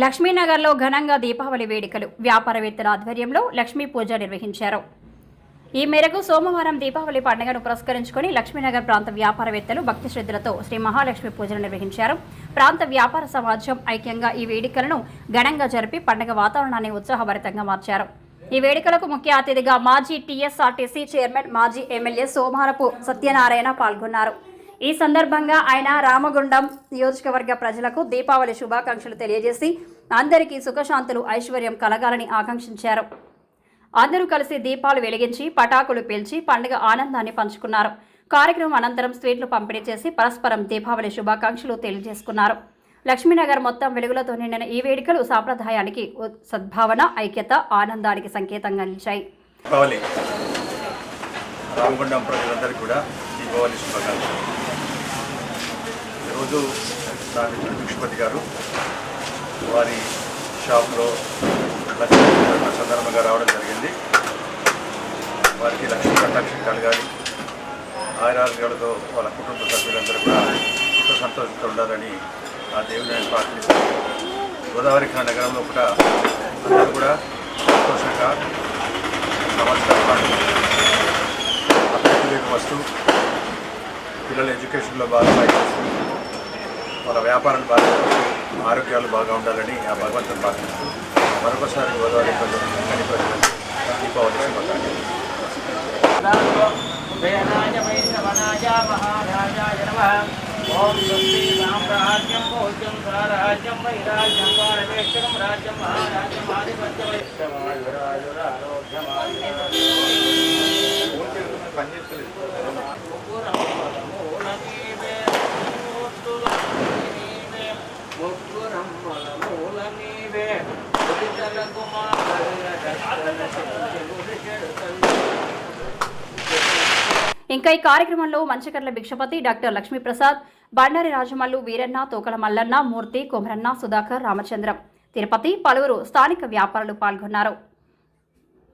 లక్ష్మీనగర్లో ఘనంగా దీపావళి వేడుకలు. వ్యాపారవేత్తల ఆధ్వర్యంలో లక్ష్మీ పూజ నిర్వహించారు. ఈ మేరకు సోమవారం దీపావళి పండుగను పురస్కరించుకొని లక్ష్మీనగర్ ప్రాంత వ్యాపారవేత్తలు భక్తి శ్రద్ధలతో శ్రీ మహాలక్ష్మి పూజలు నిర్వహించారు. ప్రాంత వ్యాపార సమాజం ఐక్యంగా ఈ వేడుకలను ఘనంగా జరిపి పండుగ వాతావరణాన్ని ఉత్సాహభరితంగా మార్చారు. ఈ వేడుకలకు ముఖ్య అతిథిగా మాజీ టీఎస్ఆర్టీసీ చైర్మన్ మాజీ ఎమ్మెల్యే సోమవారపు సత్యనారాయణ పాల్గొన్నారు. ఈ సందర్భంగా ఆయన రామగుండం నియోజకవర్గ ప్రజలకు దీపావళి శుభాకాంక్షలు తెలియజేసి అందరికీ సుఖశాంతులు ఐశ్వర్యం కలగాలని ఆకాంక్షించారు. అందరూ కలిసి దీపాలు వెలిగించి పటాకులు పేల్చి పండుగ ఆనందాన్ని పంచుకున్నారు. కార్యక్రమం అనంతరం స్వీట్లు పంపిణీ చేసి పరస్పరం దీపావళి శుభాకాంక్షలు తెలియజేసుకున్నారు. లక్ష్మీనగర్ మొత్తం వెలుగులతో నిండిన ఈ వేడుకలు సాంప్రదాయానికి సద్భావన ఐక్యత ఆనందానికి సంకేతంగా నిలిచాయి. రామగుండం ప్రజలందరికీ కూడా దీపావళి శుభాకాంక్షలు. ఈరోజు నా మిత్రుడు భిక్షపతి గారు వారి షాప్లో లక్ష్మీ సందర్భంగా రావడం జరిగింది. వారికి లక్ష్మీ కటాక్షం కలగాలి ఆయురాలతో వాళ్ళ కుటుంబ సభ్యులందరూ కూడా సుఖ సంతోషంతో ఉండాలని ఆ దేవుని నేను ప్రార్థిస్తాను గోదావరి నగరంలో కూడా అందరూ కూడా సంతోషంగా అభివృద్ధిలోకి పిల్లల ఎడ్యుకేషన్లో బాగా పైకి వాళ్ళ వ్యాపారం బాగా ఆరోగ్యాలు బాగా ఉండాలని ఆ భగవంతుని ప్రార్థిస్తూ మరొకసారి గోదావరి ప్రజలు కని ప్రజలు దీపావళి శుభాకాంక్షలు. వేదాయ వైష్ణవనాయ మహారాజాయ నమః. ఓం స్వస్తి సామ్రాజ్యం భోజ్యం వైరాజ్యం వారవేక్షకం రాజ్యం మహారాజ్యం ఆధిపత్య. ఇంకా ఈ కార్యక్రమంలో మంచకర్ల భిక్షపతి డాక్టర్ లక్ష్మీప్రసాద్ బండారి రాజమల్లు వీరన్న తోకల మల్లన్న మూర్తి కొమరన్న సుధాకర్ రామచంద్రం తిరుపతి పలువురు స్థానిక వ్యాపారులు పాల్గొన్నారు.